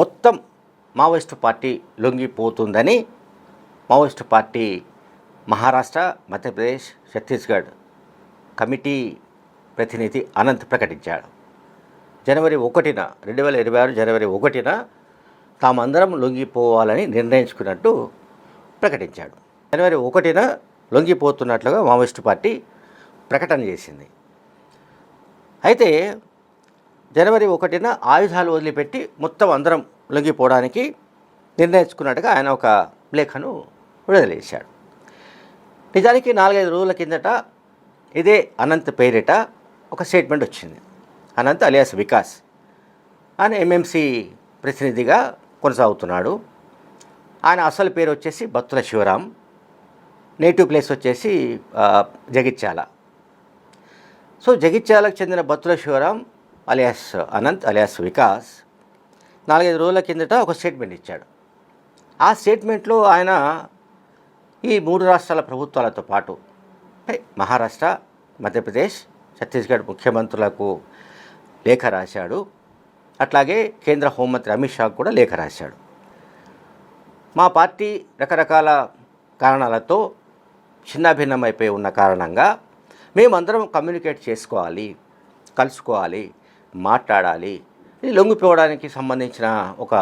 మొత్తం Maoist party లొంగిపోతుందని Maoist party Maharashtra Madhya Pradesh Chhattisgarh committee ప్రతినిధి అనంత్ ప్రకటించాడు. జనవరి ఒకటిన రెండు వేల ఇరవై ఆరు జనవరి ఒకటిన తామందరం లొంగిపోవాలని నిర్ణయించుకున్నట్టు ప్రకటించాడు. జనవరి ఒకటిన లొంగిపోతున్నట్లుగా మావోయిస్టు పార్టీ ప్రకటన చేసింది. అయితే జనవరి ఒకటిన ఆయుధాలు వదిలిపెట్టి మొత్తం అందరం లొంగిపోవడానికి నిర్ణయించుకున్నట్టుగా ఆయన ఒక లేఖను విడుదల నిజానికి నాలుగైదు రోజుల కిందట ఇదే అనంత్ పేరిట ఒక స్టేట్మెంట్ వచ్చింది. అనంత్ అలియాస్ వికాస్ ఆయన ఎంఎంసి ప్రతినిధిగా కొనసాగుతున్నాడు. ఆయన అసలు పేరు వచ్చేసి బత్తుల శివరాం నేటివ్ ప్లేస్ వచ్చేసి జగిత్యాల. సో జగిత్యాలకు చెందిన బత్తుల శివరాం అలియాస్ అనంత్ అలియాస్ వికాస్ నాలుగైదు రోజుల కిందట ఒక స్టేట్మెంట్ ఇచ్చాడు. ఆ స్టేట్మెంట్లో ఆయన ఈ మూడు రాష్ట్రాల ప్రభుత్వాలతో పాటు మహారాష్ట్ర మధ్యప్రదేశ్ ఛత్తీస్గఢ్ ముఖ్యమంత్రులకు లేఖ రాశాడు. అట్లాగే కేంద్ర హోంమంత్రి అమిత్ షాకు కూడా లేఖ రాశాడు. మా పార్టీ రకరకాల కారణాలతో చిన్నాభిన్నమైపోయి ఉన్న కారణంగా మేమందరం కమ్యూనికేట్ చేసుకోవాలి కలుసుకోవాలి మాట్లాడాలి. ఇది లొంగిపోవడానికి సంబంధించిన ఒక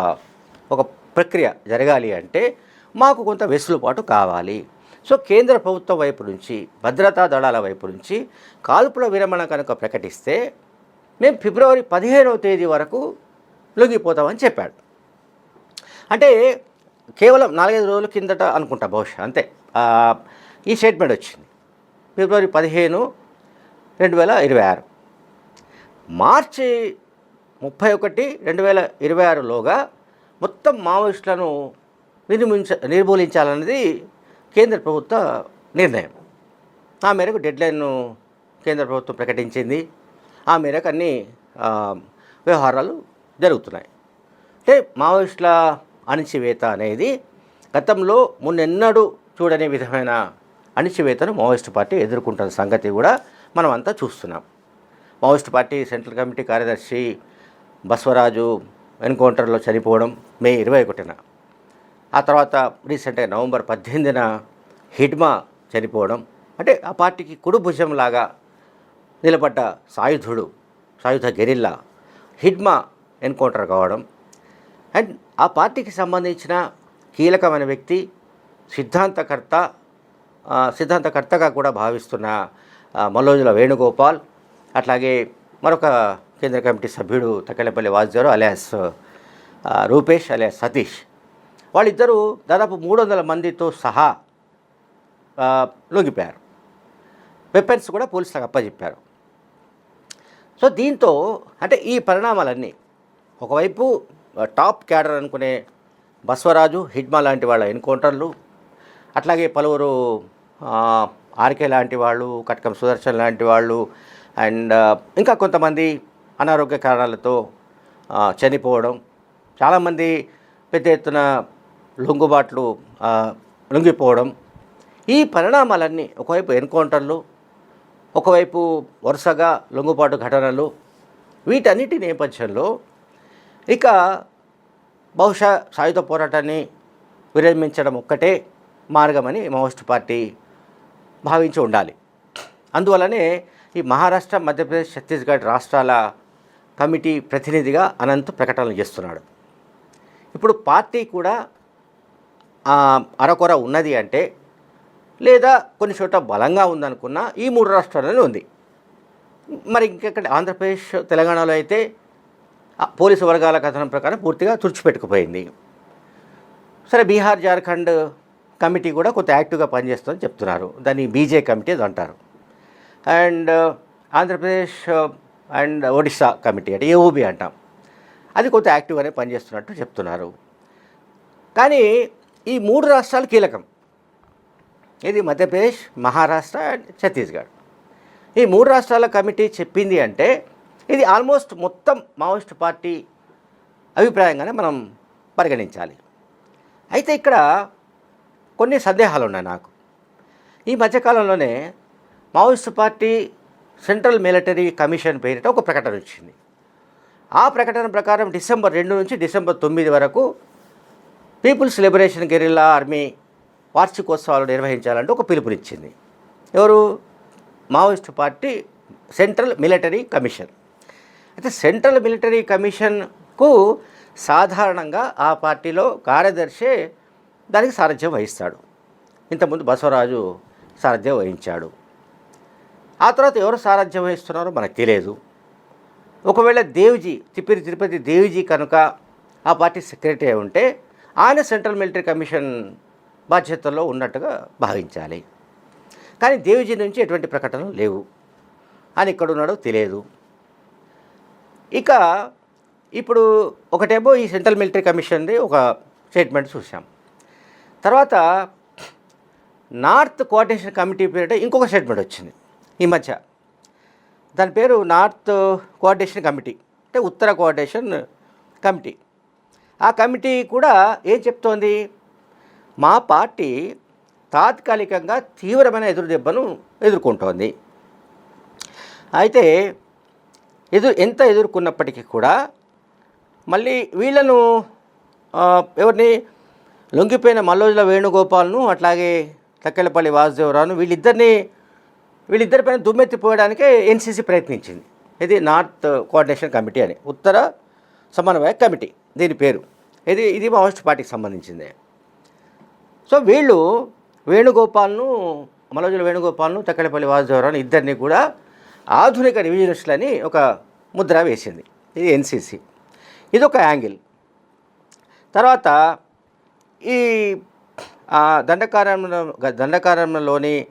ఒక ప్రక్రియ జరగాలి అంటే మాకు కొంత వెసులుబాటు కావాలి. సో కేంద్ర ప్రభుత్వం వైపు నుంచి భద్రతా దళాల వైపు నుంచి కాల్పుల విరమణ కనుక ప్రకటిస్తే మేము ఫిబ్రవరి పదిహేనవ తేదీ వరకు లొంగిపోతామని చెప్పాడు. అంటే కేవలం నాలుగైదు రోజుల కిందట అనుకుంటా బహుశా అంతే. ఈ స్టేట్మెంట్ వచ్చింది. ఫిబ్రవరి పదిహేను రెండు వేల ఇరవై ఆరు. మార్చి ముప్పై ఒకటి రెండు వేల ఇరవై ఆరులోగా మొత్తం మావోయిస్టులను నిర్మించ నిర్మూలించాలన్నది కేంద్ర ప్రభుత్వ నిర్ణయం. ఆ మేరకు డెడ్లైన్ను కేంద్ర ప్రభుత్వం ప్రకటించింది. ఆ మేరకు అన్ని వ్యవహారాలు జరుగుతున్నాయి. అంటే మావోయిస్టుల అణిచివేత అనేది గతంలో మున్నెన్నడూ చూడని విధమైన అణిచివేతను మావోయిస్టు పార్టీ ఎదుర్కొంటున్న సంగతి కూడా మనం అంతా చూస్తున్నాం. మావోయిస్ట్ పార్టీ సెంట్రల్ కమిటీ కార్యదర్శి బస్వరాజు ఎన్కౌంటర్లో చనిపోవడం మే ఇరవై ఒకటిన. ఆ తర్వాత రీసెంట్గా నవంబర్ పద్దెనిమిదిన హిడ్మా చనిపోవడం. అంటే ఆ పార్టీకి కుడి భుజంలాగా నిలబడ్డ సాయుధుడు సాయుధ గెరిల్లా హిడ్మా ఎన్కౌంటర్ కావడం. అండ్ ఆ పార్టీకి సంబంధించిన కీలకమైన వ్యక్తి సిద్ధాంతకర్త సిద్ధాంతకర్తగా కూడా భావిస్తున్న మల్లోజుల వేణుగోపాల్ అట్లాగే మరొక కేంద్ర కమిటీ సభ్యుడు తక్కలపల్లి వాసుగారు అలియాస్ రూపేష్ అలియాస్ సతీష్. వాళ్ళిద్దరూ దాదాపు మూడు వందల మందితో సహా లొంగిపోయారు. వెపన్స్ కూడా పోలీసులకు అప్పచెప్పారు సో దీంతో అంటే ఈ పరిణామాలన్నీ ఒకవైపు టాప్ క్యాడర్ అనుకునే బస్వరాజు హిడ్మా లాంటి వాళ్ళ ఎన్కౌంటర్లు అట్లాగే పలువురు ఆర్కే లాంటి వాళ్ళు కట్కం సుదర్శన్ లాంటి వాళ్ళు అండ్ ఇంకా కొంతమంది అనారోగ్య కారణాలతో చనిపోవడం. చాలామంది పెద్ద ఎత్తున లొంగుబాట్లు లొంగిపోవడం. ఈ పరిణామాలన్నీ ఒకవైపు ఎన్కౌంటర్లు ఒకవైపు వరుసగా లొంగుబాటు ఘటనలు వీటన్నిటి నేపథ్యంలో ఇక బహుశా సాయుధ పోరాటాన్ని విరమించడం ఒక్కటే మార్గమని మోస్ట్ పార్టీ భావించి ఉండాలి. అందువల్లనే ఈ మహారాష్ట్ర మధ్యప్రదేశ్ ఛత్తీస్గఢ్ రాష్ట్రాల కమిటీ ప్రతినిధిగా అనంత్ ప్రకటనలు చేస్తున్నాడు. ఇప్పుడు పార్టీ కూడా అరకొర ఉన్నది అంటే లేదా కొన్ని చోట్ల బలంగా ఉందనుకున్నా ఈ మూడు రాష్ట్రాల్లోనే ఉంది. మరి ఇంకెక్కడ? ఆంధ్రప్రదేశ్ తెలంగాణలో అయితే ఆ పోలీసు వర్గాల కథనం ప్రకారం పూర్తిగా తుడిచిపెట్టుకుపోయింది. సరే బీహార్ జార్ఖండ్ కమిటీ కూడా కొంత యాక్టివ్గా పనిచేస్తుందని చెప్తున్నారు. దాన్ని బీజే కమిటీ అది అంటారు. And uh, Andhra Pradesh uh, and Odisha committee అంటే ఏఓబి అంటాం. అది కొంత యాక్టివ్గానే పనిచేస్తున్నట్టు చెప్తున్నారు. కానీ ఈ మూడు రాష్ట్రాలు కీలకం. ఇది మధ్యప్రదేశ్ మహారాష్ట్ర అండ్ ఛత్తీస్గఢ్. ఈ మూడు రాష్ట్రాల కమిటీ చెప్పింది అంటే ఇది ఆల్మోస్ట్ మొత్తం మావోయిస్ట్ పార్టీ అభిప్రాయంగానే మనం పరిగణించాలి. అయితే ఇక్కడ కొన్ని సందేహాలు ఉన్నాయి నాకు. ఈ మధ్యకాలంలోనే Maoist party central military commission పేరిట ఒక ప్రకటన వచ్చింది. ఆ ప్రకటన ప్రకారం డిసెంబర్ రెండు నుంచి డిసెంబర్ తొమ్మిది వరకు పీపుల్స్ లిబరేషన్ గెరిల్లా ఆర్మీ వార్షికోత్సవాలు నిర్వహించాలంటూ ఒక పిలుపునిచ్చింది. ఎవరు? Maoist party central military commission. అయితే సెంట్రల్ మిలిటరీ కమిషన్కు సాధారణంగా ఆ పార్టీలో కార్యదర్శి దానికి సారథ్యం వహిస్తాడు. ఇంతకుముందు బసవరాజు సారథ్యం వహించాడు. ఆ తర్వాత ఎవరు సారథ్యం వహిస్తున్నారో మనకు తెలియదు. ఒకవేళ దేవ్జీ తిప్పిరి తిరుపతి దేవ్జీ కనుక ఆ పార్టీ సెక్రటరీ అయి ఉంటే ఆయన సెంట్రల్ మిలిటరీ కమిషన్ బాధ్యతల్లో ఉన్నట్టుగా భావించాలి. కానీ దేవ్జీ నుంచి ఎటువంటి ప్రకటనలు లేవు. ఆయన ఇక్కడ ఉన్నాడో తెలియదు. ఇక ఇప్పుడు ఒకటేమో ఈ సెంట్రల్ మిలిటరీ కమిషన్ది ఒక స్టేట్మెంట్ చూసాం తర్వాత నార్త్ కోఆర్డినేషన్ కమిటీ పేరిట ఇంకొక స్టేట్మెంట్ వచ్చింది. ఈ మధ్య. దాని పేరు నార్త్ కోఆర్డినేషన్ కమిటీ అంటే ఉత్తర కోఆర్డినేషన్ కమిటీ. ఆ కమిటీ కూడా ఏం చెప్తోంది? మా పార్టీ తాత్కాలికంగా తీవ్రమైన ఎదురు దెబ్బను ఎదుర్కొంటోంది. అయితే ఎదురు ఎంత ఎదుర్కొన్నప్పటికీ కూడా మళ్ళీ వీళ్ళను ఎవరిని? లొంగిపోయిన మల్లోజుల వేణుగోపాల్ను అట్లాగే తక్కెలపల్లి వాసుదేవరావును వీళ్ళిద్దరిని వీళ్ళిద్దరిపైన దుమ్మెత్తిపోయడానికే ఎన్సీసీ ప్రయత్నించింది. ఇది నార్త్ కోఆర్డినేషన్ కమిటీ అని. ఉత్తర సమన్వయ కమిటీ దీని పేరు. ఇది ఇది మావోయిస్ట్ పార్టీకి సంబంధించింది. సో వీళ్ళు వేణుగోపాల్ను మలోజుల వేణుగోపాల్ను తక్కడపల్లి వాసుదేవరావు ఇద్దరిని కూడా ఆధునిక రివిజనిస్టులని ఒక ముద్ర వేసింది. ఇది ఎన్సీసీ. ఇది ఒక యాంగిల్. తర్వాత ఈ ఆ, దండకారణ్యంలోని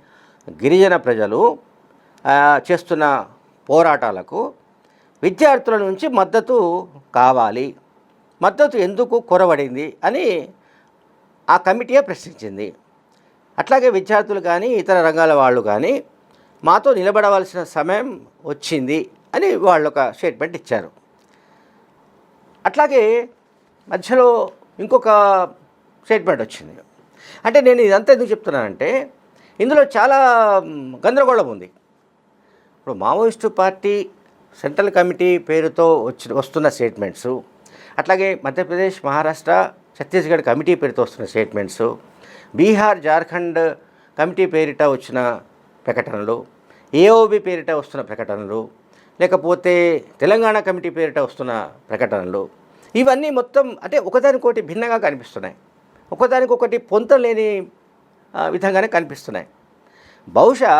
గిరిజన ప్రజలు చేస్తున్న పోరాటాలకు విద్యార్థుల నుంచి మద్దతు కావాలి. మద్దతు ఎందుకు కొరబడింది అని ఆ కమిటీయే ప్రశ్నించింది. అట్లాగే విద్యార్థులు కానీ ఇతర రంగాల వాళ్ళు కానీ మాతో నిలబడవలసిన సమయం వచ్చింది అని వాళ్ళు ఒక స్టేట్మెంట్ ఇచ్చారు. అట్లాగే మధ్యలో ఇంకొక స్టేట్మెంట్ వచ్చింది. అంటే నేను ఇదంతా ఎందుకు చెప్తున్నానంటే ఇందులో చాలా గందరగోళం ఉంది. ఇప్పుడు మావోయిస్టు పార్టీ సెంట్రల్ కమిటీ పేరుతో వచ్చి వస్తున్న స్టేట్మెంట్స్ అట్లాగే మధ్యప్రదేశ్ మహారాష్ట్ర ఛత్తీస్గఢ్ కమిటీ పేరుతో వస్తున్న స్టేట్మెంట్స్ బీహార్ జార్ఖండ్ కమిటీ పేరిట వచ్చిన ప్రకటనలు ఏఓబి పేరిట వస్తున్న ప్రకటనలు లేకపోతే తెలంగాణ కమిటీ పేరిట వస్తున్న ప్రకటనలు ఇవన్నీ మొత్తం అంటే ఒకదానికొకటి భిన్నంగా కనిపిస్తున్నాయి. ఒకదానికొకటి పొంత లేని విధంగానే కనిపిస్తున్నాయి. బహుశా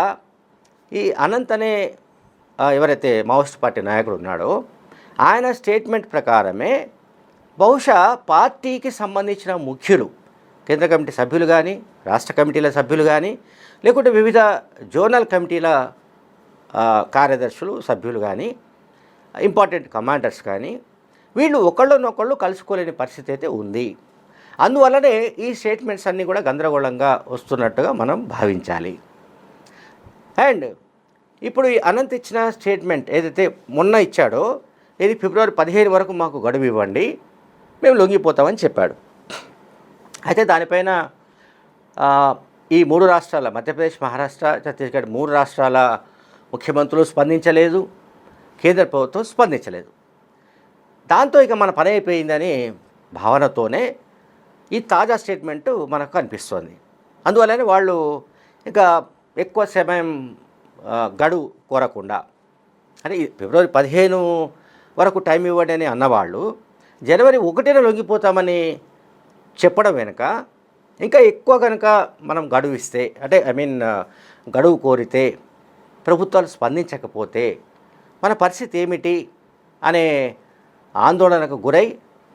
ఈ అనంత్ అనే ఎవరైతే మావోయిస్ట్ పార్టీ నాయకుడు ఉన్నాడో ఆయన స్టేట్మెంట్ ప్రకారమే బహుశా పార్టీకి సంబంధించిన ముఖ్యులు కేంద్ర కమిటీ సభ్యులు కానీ రాష్ట్ర కమిటీల సభ్యులు కానీ లేకుంటే వివిధ జోనల్ కమిటీల కార్యదర్శులు సభ్యులు కానీ ఇంపార్టెంట్ కమాండర్స్ కానీ వీళ్ళు ఒకళ్ళనొకళ్ళు కలుసుకోలేని పరిస్థితి అయితే ఉంది. అందువల్లనే ఈ స్టేట్మెంట్స్ అన్నీ కూడా గందరగోళంగా వస్తున్నట్టుగా మనం భావించాలి. అండ్ ఇప్పుడు ఈ అనంత్ ఇచ్చిన స్టేట్మెంట్ ఏదైతే మొన్న ఇచ్చాడో ఇది ఫిబ్రవరి పదిహేను వరకు మాకు గడువు ఇవ్వండి మేము లొంగిపోతామని చెప్పాడు. అయితే దానిపైన ఈ మూడు రాష్ట్రాల మధ్యప్రదేశ్ మహారాష్ట్ర ఛత్తీస్గఢ్ మూడు రాష్ట్రాల ముఖ్యమంత్రులు స్పందించలేదు కేంద్ర ప్రభుత్వం స్పందించలేదు. దాంతో ఇక మన పని అయిపోయిందని భావనతోనే ఈ తాజా స్టేట్మెంటు మనకు కనిపిస్తోంది అందువల్లనే వాళ్ళు ఇంకా ఎక్కువ సమయం గడువు కోరకుండా అంటే ఫిబ్రవరి పదిహేను వరకు టైం ఇవ్వండి అని అన్నవాళ్ళు జనవరి ఒకటిన లొంగిపోతామని చెప్పడం వెనుక ఇంకా ఎక్కువ కనుక మనం గడువు ఇస్తే అంటే ఐ మీన్ గడువు కోరితే ప్రభుత్వాలు స్పందించకపోతే మన పరిస్థితి ఏమిటి అనే ఆందోళనకు గురై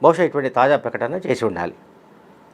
బహుశా ఇటువంటి తాజా ప్రకటన చేసి ఉండాలి.